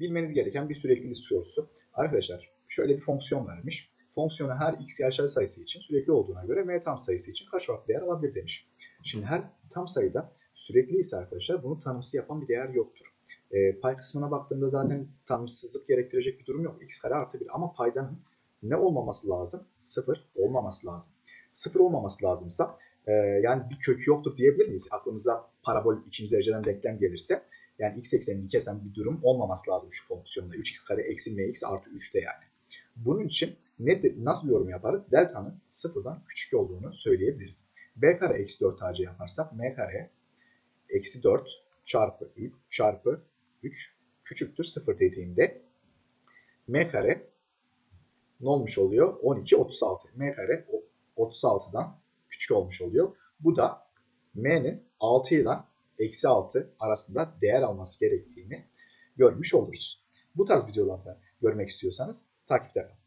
bilmeniz gereken bir süreklilik sorusu. Arkadaşlar şöyle bir fonksiyon vermiş. Fonksiyonu her x gerçel sayısı için sürekli olduğuna göre m tam sayısı için kaç farklı değer alabilir demiş. Şimdi her tam sayıda sürekli ise arkadaşlar bunu tanımsız yapan bir değer yoktur. E, pay kısmına baktığımda zaten tanımsızlık gerektirecek bir durum yok. x kare artı 1 ama paydanın ne olmaması lazım? Sıfır olmaması lazım. Sıfır olmaması lazımsa e, yani bir kökü yoktur diyebilir miyiz? Aklımıza parabol ikinci dereceden denklem gelirse yani x eksenini kesen bir durum olmaması lazım şu fonksiyonda. 3x kare eksi mx artı 3'te yani. Bunun için ne, nasıl bir yorum yaparız? Delta'nın sıfırdan küçük olduğunu söyleyebiliriz. b kare eksi 4 ac yaparsak m kare eksi 4 çarpı 3 çarpı 3 küçüktür 0 dediğimde m kare ne olmuş oluyor? 12 36. m kare 36'dan küçük olmuş oluyor. Bu da m'nin 6 ile eksi 6 arasında değer alması gerektiğini görmüş oluruz. Bu tarz videolarda görmek istiyorsanız takipte kalın.